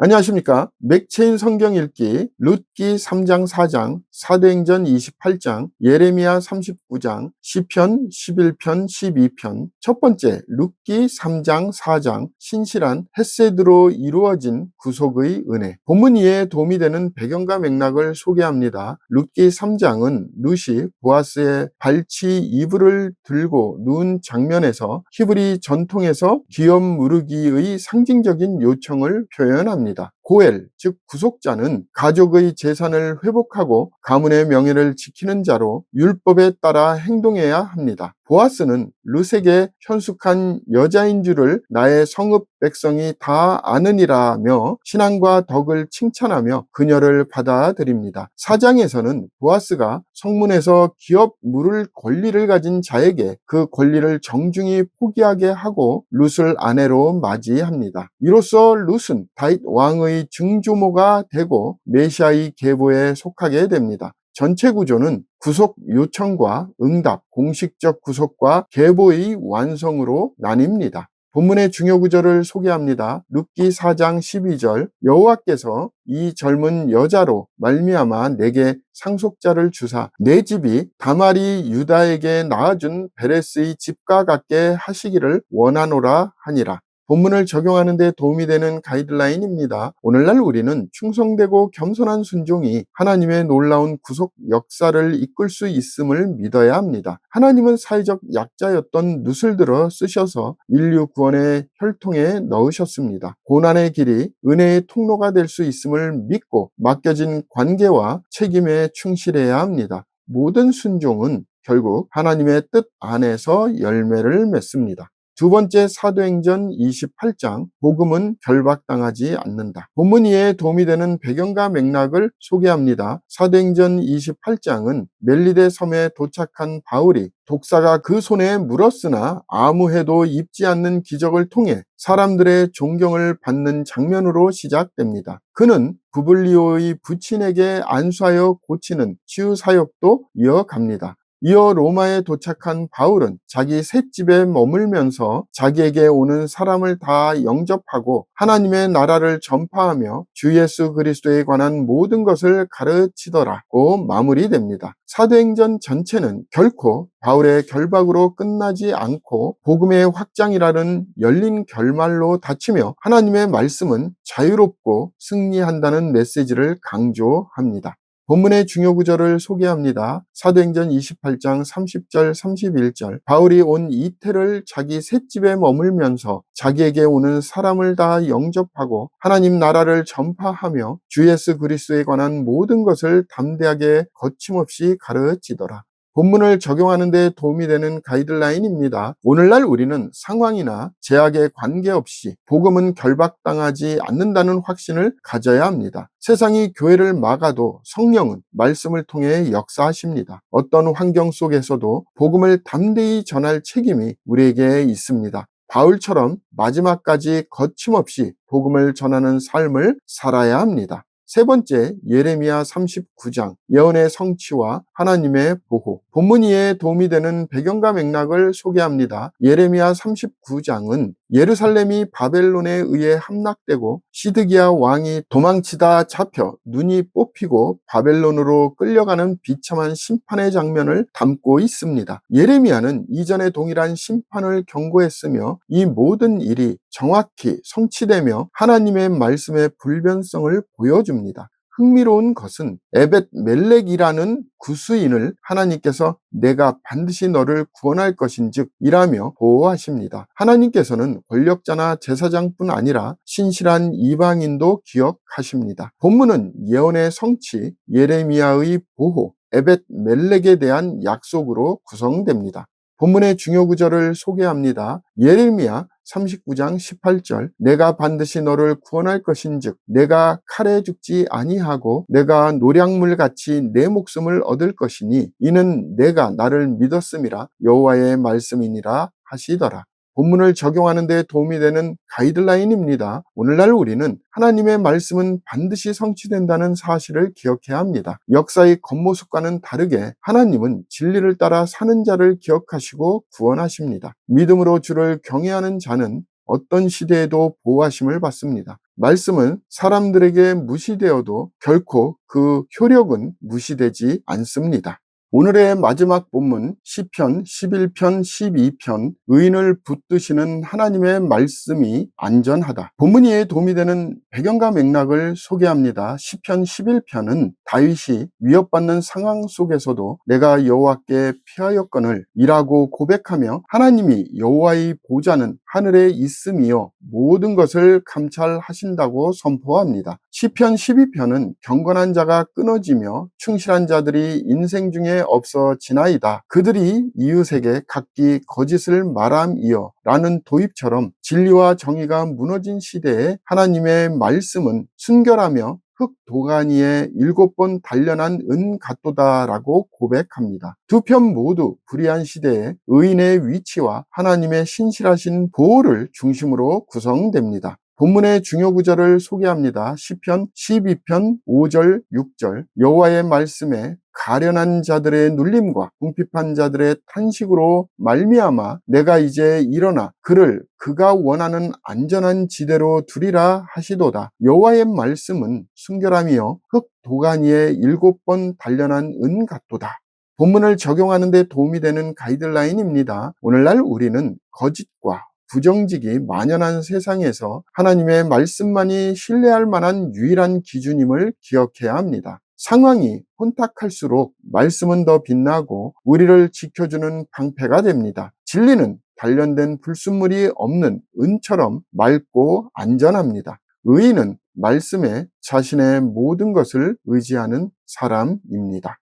안녕하십니까. 맥체인 성경 읽기, 룻기 3장 4장, 사도행전 28장, 예레미야 39장, 시편 11편 12편, 첫 번째 룻기 3장 4장, 신실한 햇세드로 이루어진 구속의 은혜. 본문 이해에 도움이 되는 배경과 맥락을 소개합니다. 룻기 3장은 룻이 보아스의 발치 이불을 들고 누운 장면에서 히브리 전통에서 기업 무르기의 상징적인 요청을 표현합니다. 합니다. 고엘, 즉 구속자는 가족의 재산을 회복하고 가문의 명예를 지키는 자로 율법에 따라 행동해야 합니다. 보아스는 르색의 현숙한 여자인 줄을 나의 성읍 백성이 다 아느니라며 신앙과 덕을 칭찬하며 그녀를 받아들입니다. 사장에서는 보아스가 성문에서 기업 물을 권리를 가진 자에게 그 권리를 정중히 포기하게 하고 룻을 아내로 맞이합니다. 이로써 룻은 다윗 왕의 증조모가 되고 메시아의 계보에 속하게 됩니다. 전체 구조는 구속 요청과 응답, 공식적 구속과 계보의 완성으로 나뉩니다. 본문의 중요 구절을 소개합니다. 룻기 4장 12절 여호와께서 이 젊은 여자로 말미암아 내게 상속자를 주사 내 집이 다말이 유다에게 낳아준 베레스의 집과 같게 하시기를 원하노라 하니라. 본문을 적용하는 데 도움이 되는 가이드라인입니다. 오늘날 우리는 충성되고 겸손한 순종이 하나님의 놀라운 구속 역사를 이끌 수 있음을 믿어야 합니다. 하나님은 사회적 약자였던 룻을 들어 쓰셔서 인류 구원의 혈통에 넣으셨습니다. 고난의 길이 은혜의 통로가 될 수 있음을 믿고 맡겨진 관계와 책임에 충실해야 합니다. 모든 순종은 결국 하나님의 뜻 안에서 열매를 맺습니다. 두 번째 사도행전 28장 복음은 결박당하지 않는다. 본문 이에 도움이 되는 배경과 맥락을 소개합니다. 사도행전 28장은 멜리데 섬에 도착한 바울이 독사가 그 손에 물었으나 아무 해도 입지 않는 기적을 통해 사람들의 존경을 받는 장면으로 시작됩니다. 그는 부블리오의 부친에게 안수하여 고치는 치유 사역도 이어갑니다. 이어 로마에 도착한 바울은 자기 셋집에 머물면서 자기에게 오는 사람을 다 영접하고 하나님의 나라를 전파하며 주 예수 그리스도에 관한 모든 것을 가르치더라고 마무리됩니다. 사도행전 전체는 결코 바울의 결박으로 끝나지 않고 복음의 확장이라는 열린 결말로 닫히며 하나님의 말씀은 자유롭고 승리한다는 메시지를 강조합니다. 본문의 중요 구절을 소개합니다. 사도행전 28장 30절 31절 바울이 온 이태를 자기 셋집에 머물면서 자기에게 오는 사람을 다 영접하고 하나님 나라를 전파하며 주 예수 그리스도에 관한 모든 것을 담대하게 거침없이 가르치더라. 본문을 적용하는 데 도움이 되는 가이드라인입니다. 오늘날 우리는 상황이나 제약에 관계없이 복음은 결박당하지 않는다는 확신을 가져야 합니다. 세상이 교회를 막아도 성령은 말씀을 통해 역사하십니다. 어떤 환경 속에서도 복음을 담대히 전할 책임이 우리에게 있습니다. 바울처럼 마지막까지 거침없이 복음을 전하는 삶을 살아야 합니다. 세 번째, 예레미야 39장, 예언의 성취와 하나님의 보호. 본문 이에 도움이 되는 배경과 맥락을 소개합니다. 예레미야 39장은 예루살렘이 바벨론에 의해 함락되고 시드기야 왕이 도망치다 잡혀 눈이 뽑히고 바벨론으로 끌려가는 비참한 심판의 장면을 담고 있습니다. 예레미야는 이전의 동일한 심판을 경고했으며 이 모든 일이 정확히 성취되며 하나님의 말씀의 불변성을 보여줍니다. 흥미로운 것은 에벳 멜렉이라는 구수인을 하나님께서 내가 반드시 너를 구원할 것인즉 이라며 보호하십니다. 하나님께서는 권력자나 제사장뿐 아니라 신실한 이방인도 기억하십니다. 본문은 예언의 성취, 예레미야의 보호, 에벳 멜렉에 대한 약속으로 구성됩니다. 본문의 중요 구절을 소개합니다. 예레미야 39장 18절 내가 반드시 너를 구원할 것인즉 내가 칼에 죽지 아니하고 내가 노량물 같이 내 목숨을 얻을 것이니 이는 내가 나를 믿었음이라 여호와의 말씀이니라 하시더라. 본문을 적용하는 데 도움이 되는 가이드라인입니다. 오늘날 우리는 하나님의 말씀은 반드시 성취된다는 사실을 기억해야 합니다. 역사의 겉모습과는 다르게 하나님은 진리를 따라 사는 자를 기억하시고 구원하십니다. 믿음으로 주를 경외하는 자는 어떤 시대에도 보호하심을 받습니다. 말씀은 사람들에게 무시되어도 결코 그 효력은 무시되지 않습니다. 오늘의 마지막 본문 시편 11편 12편 의인을 붙드시는 하나님의 말씀이 안전하다. 본문이 도움이 되는 배경과 맥락을 소개합니다. 시편 11편은 다윗이 위협받는 상황 속에서도 내가 여호와께 피하였거늘 이라고 고백하며 하나님이 여호와의 보좌는 하늘에 있음이요 모든 것을 감찰하신다고 선포합니다. 시편 12편은 경건한 자가 끊어지며 충실한 자들이 인생 중에 없어지나이다. 그들이 이웃에게 각기 거짓을 말함이여 라는 도입처럼 진리와 정의가 무너진 시대에 하나님의 말씀은 순결하며 흙 도가니에 일곱 번 단련한 은 같도다라고 고백합니다. 두 편 모두 불의한 시대에 의인의 위치와 하나님의 신실하신 보호를 중심으로 구성됩니다. 본문의 중요 구절을 소개합니다. 시편 12편 5절 6절 여호와의 말씀에 가련한 자들의 눌림과 궁핍한 자들의 탄식으로 말미암아 내가 이제 일어나 그를 그가 원하는 안전한 지대로 두리라 하시도다. 여호와의 말씀은 순결함이요 흙 도가니에 일곱 번 단련한 은 같도다. 본문을 적용하는 데 도움이 되는 가이드라인입니다. 오늘날 우리는 거짓과 부정직이 만연한 세상에서 하나님의 말씀만이 신뢰할 만한 유일한 기준임을 기억해야 합니다. 상황이 혼탁할수록 말씀은 더 빛나고 우리를 지켜주는 방패가 됩니다. 진리는 단련된 불순물이 없는 은처럼 맑고 안전합니다. 의인은 말씀에 자신의 모든 것을 의지하는 사람입니다.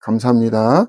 감사합니다.